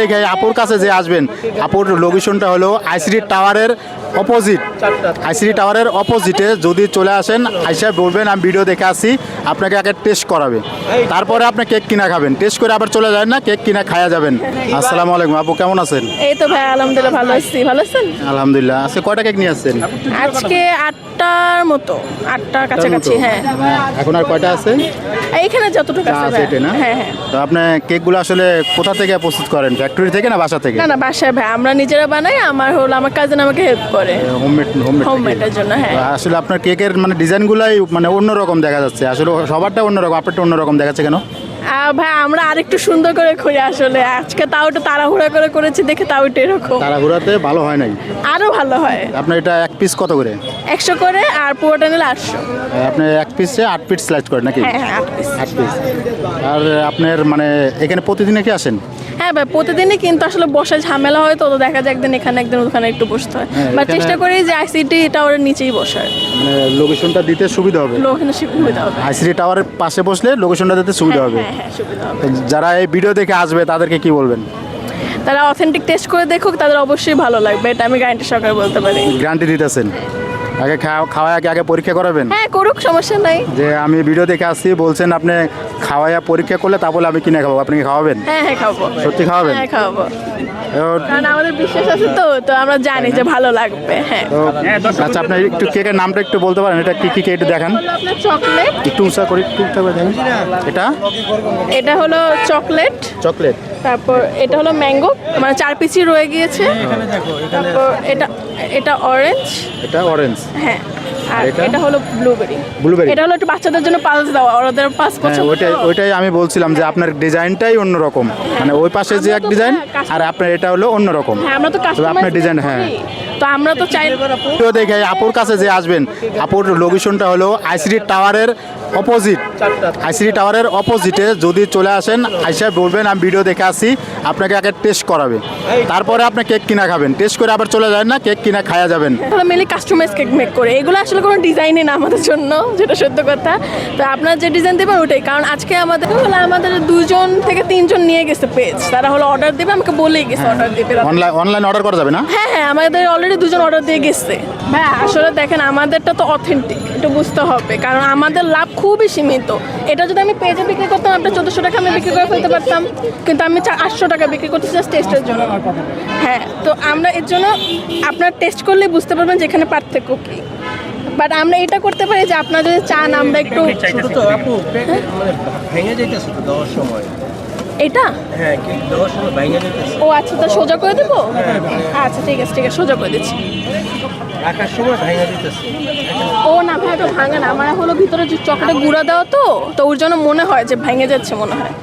দেখে আপুর কাছে যে আসবেন, আপুর লোকেশনটা হলো আইসিডি টাওয়ারের অপোজিট আইসিডি টাওয়ারের অপোজিটে যদি চলে আসেন, আইসা বলবেন, আমি ভিডিও দেখে আসি আপনাকে আগে টেস্ট করাবে। তারপরে আপনি কেক কিনা খাবেন। টেস্ট করে আবার চলে যাবেন না কেক কিনা খায়া যাবেন। আসসালামু আলাইকুম আপু কেমন আছেন? এই তো ভাই আলহামদুলিল্লাহ ভালো আছি। ভালো আছেন? আলহামদুলিল্লাহ। আজকে কয়টা কেক নিয়ে আসছেন? আজকে আটটার মতো। আটটার কাছাকাছি হ্যাঁ। এখন আর কয়টা আছে? এইখানে যতটুকু আছে আছে এটা না? হ্যাঁ হ্যাঁ। তো আপনি কেকগুলো আসলে কোথা থেকে প্রস্তুত করেন? ফ্যাক্টরি থেকে না বাসা থেকে? না না বাসায় ভাই। আমরা নিজেরা বানাই আমার হলো আমার কাজিন আমাকে হেল্প করে। হোমমেড হোমমেড হোমমেডের জন্য হ্যাঁ। আসলে আপনার কেকের মানে ডিজাইনগুলাই মানে অন্যরকম দেখা যাচ্ছে। আসলে সবারটা অন্যরকম আপনারটা অন্যরকম দেখাচ্ছে কেন? ভাই আমরা আরেকটু সুন্দর করে করি আসলে। আজকে তাও একটু তাড়াহুড়া করে করেছি দেখে তাও একটু এরকম। তাড়াহুড়াতে ভালো হয় নাই? আরও ভালো হয়। আপনার এটা এক পিস কত করে? একশো করে আর পুরোটা নিলে আটশো। আপনি এক পিসে আট পিস স্লাইড করেন নাকি? হ্যাঁ হ্যাঁ আট পিস আর আপনার মানে এখানে প্রতিদিনে কি আসেন? হ্যাঁ ভাই প্রতিদিনই কিন্তু আসলে বসে ঝামেলা হয় তো তো দেখা যায় একদিন এখানে একদিন ওখানে একটু বসতে হয়। হ্যাঁ, বা চেষ্টা করি যে আইসিটি টাওয়ারের নিচেই বসার মানে লোকেশনটা দিতে সুবিধা হবে? ওখানে সুবিধা হবে। আইসিডি টাওয়ারের পাশে বসলে লোকেশনটা দিতে সুবিধা হ্যাঁ, হবে? হ্যাঁ হ্যাঁ সুবিধা হবে। যারা এই ভিডিও দেখে আসবে তাদেরকে কি বলবেন? তারা অথেন্টিক টেস্ট করে দেখুক তাদের অবশ্যই ভালো লাগবে এটা আমি গ্যারান্টি সহকারে বলতে পারি। গ্যারান্টি দিতেছেন? আগে খাওয়া খাওয়া আগে আগে পরীক্ষা করাবেন? হ্যাঁ করুক সমস্যা নাই। যে আমি ভিডিও দেখে আসছি বলছেন আপনি খাওয়াইয়া পরীক্ষা করলে তারপরে আমি কিনে খাব। আপনি কি খাওয়াবেন? হ্যাঁ হ্যাঁ খাব। সত্যি খাওয়াবেন? হ্যাঁ খাওয়াবো। তো- কারণ আমাদের বিশ্বাস আছে তো তো আমরা জানি যে ভালো লাগবে হ্যাঁ। আচ্ছা আপনি একটু কেকের নামটা একটু বলতে পারেন এটা কি কি কেক একটু দেখান। চকলেট। একটু উঁচা করে একটু দেখেন। এটা? এটা হলো চকলেট। চকলেট। তারপর এটা হলো ম্যাঙ্গো মানে চার পিসি রয়ে গিয়েছে। তারপর এটা এটা অরেঞ্জ এটা অরেঞ্জ হ্যাঁ আর এটা? এটা হলো ব্লুবেরি? এটা হলো একটু বাচ্চাদের জন্য পালস দাও ওদের পাস হ্যাঁ পছন্দ ওইটাই ওইটাই আমি বলছিলাম যে আপনার ডিজাইনটাই অন্যরকম। মানে ওই পাশে যে আমরা এক তো ডিজাইন হ্যাঁ, আর আপনার এটা হলো অন্যরকম। হ্যাঁ আমরা তো আপনার ডিজাইন হ্যাঁ। তো আমরা তো চাই দেখে আপুর কাছে যে আসবেন আপুর লোকেশনটা হলো আইসিডি টাওয়ারের অপোজিট আইসিডি টাওয়ারের অপোজিটে যদি চলে আসেন আইসা বলবেন আমি ভিডিও দেখে আসি আপনাকে আগে টেস্ট করাবে। তারপরে আপনি কেক কিনা খাবেন। টেস্ট করে আবার চলে যাবেন না কেক কিনা খাওয়া যাবেন। তাহলে মেনলি কাস্টমাইজ কেক মেক করে। এগুলো আসলে কোনো ডিজাইনই না আমাদের জন্য যেটা সত্য কথা। তো আপনার যে ডিজাইন দেবেন ওটাই। কারণ আজকে আমাদের হলো আমাদের দুজন থেকে তিনজন নিয়ে গেছে পেজ তারা হলো অর্ডার দেবে আমাকে বলেই গেছে অর্ডার দেবে। অনলাইন অনলাইন অর্ডার করা যাবে না? হ্যাঁ হ্যাঁ আমাদের অলরেডি দুজন অর্ডার দিয়ে গেছে। হ্যাঁ আসলে দেখেন আমাদেরটা তো অথেন্টিক একটু বুঝতে হবে। কারণ আমাদের লাভ খুবই সীমিত। এটা যদি আমি পেজে বিক্রি করতাম আপনার চোদ্দোশো টাকা আমি বিক্রি করে ফেলতে পারতাম। কিন্তু আমি আটশো টাকা বিক্রি করতে জাস্ট টেস্টের জন্য। হ্যাঁ তো আমরা এর জন্য আপনার টেস্ট করলেই বুঝতে পারবেন যেখানে পার্থক্য কী। বাট আমরা এটা করতে পারি যে আপনারা যদি চান আমরা একটু ছোট তো আপু মানে ভেঙে দেওয়ার সময়। এটা? হ্যাঁ ও আচ্ছা তা সোজা করে দেবো? আচ্ছা ঠিক আছে ঠিক আছে সোজা করে দিচ্ছি। ও না ভাই ওটা ভাঙে না আমার হলো ভিতরে যে চকলেটে গুঁড়া দেওয়া তো তো ওর জন্য মনে হয় যে ভেঙে যাচ্ছে মনে হয়।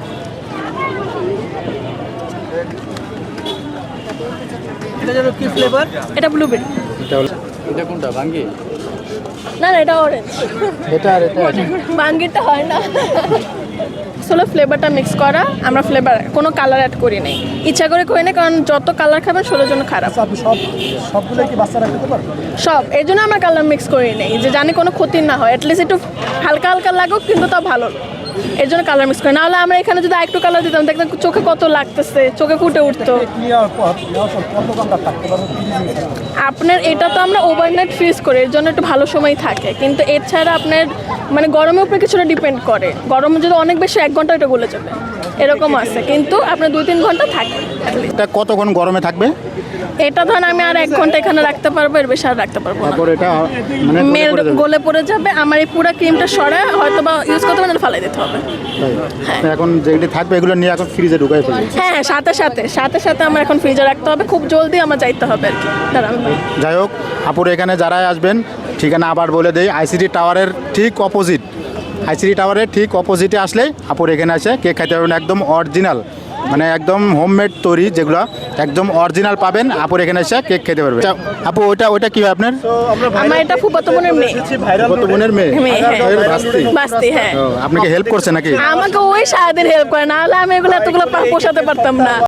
এটা ফ্লেভার এটা ব্লুবেরি এটা কোনটা ভাঙ্গি? না না এটা অরেঞ্জ এটা আর এটা বাঙ্গিটা হয় না। আসলে ফ্লেভারটা মিক্স করা আমরা ফ্লেভার কোনো কালার অ্যাড করি নাই। ইচ্ছা করে করি না কারণ যত কালার খাবেন শরীরের জন্য খারাপ। সব সবগুলো কি বাচ্চারা খেতে পারবে? সব এই জন্য আমরা কালার মিক্স করি নেই যে জানি কোনো ক্ষতি না হয় অ্যাটলিস্ট একটু হালকা হালকা লাগুক কিন্তু তা ভালো। এর জন্য কালার মিক্স করে। নাহলে আমরা এখানে যদি আরেকটু কালার দিতাম, দেখতাম চোখে কত লাগতেছে, চোখে ফুটে উঠতো। আপনার এটা তো আমরা ওভারনাইট ফ্রিজ করি, এর জন্য একটু ভালো সময় থাকে। কিন্তু এছাড়া আপনার মানে গরমের উপরে কিছুটা ডিপেন্ড করে। গরমে যদি অনেক বেশি, এক ঘণ্টা এটা গলে যাবে। এরকম আছে। কিন্তু আপনার দুই তিন ঘণ্টা থাকে কতক্ষণ গরমে থাকবে? এটা ধরেন আমি আর এক ঘণ্টা এখানে রাখতে পারব এর বেশি আর রাখতে পারব না। তারপর এটা মানে মেল গলে পড়ে যাবে আমার এই পুরো ক্রিমটা সরা হয়তো বা ইউজ করতে পারলে ফালাই দিতে হবে। তাই। এখন যেগুলি থাকবে এগুলো নিয়ে এখন ফ্রিজে ঢুকাই ফেলবে। হ্যাঁ হ্যাঁ সাথে সাথে সাথে সাথে আমার এখন ফ্রিজে রাখতে হবে খুব জলদি আমার যাইতে হবে আর কি। দাঁড়ান। যাই হোক আপুর এখানে যারাই আসবেন ঠিকানা আবার বলে দেই আইসিডি টাওয়ারের ঠিক অপোজিট আইসিডি টাওয়ারের ঠিক অপোজিটে আসলে আপুর এখানে আসে কেক খাইতে পারবেন একদম অরিজিনাল মানে একদম হোমমেড তৈরি যেগুলো একদম অরিজিনাল পাবেন। আপু এখানে এসে কেক খেতে পারবে। আচ্ছা, আপু ওটা ওটা কি হয় আপনার? আমার এটা ফুফাতো বোনের মেয়ে। ফুফাতো বোনের মেয়ে? হ্যাঁ। বাস্তি। বাস্তি হ্যাঁ। আপনাকে হেল্প করছে নাকি? আমাকে ওই সারাদিন হেল্প করে না হলে আমি এগুলো এতগুলো পোষাতে পারতাম না।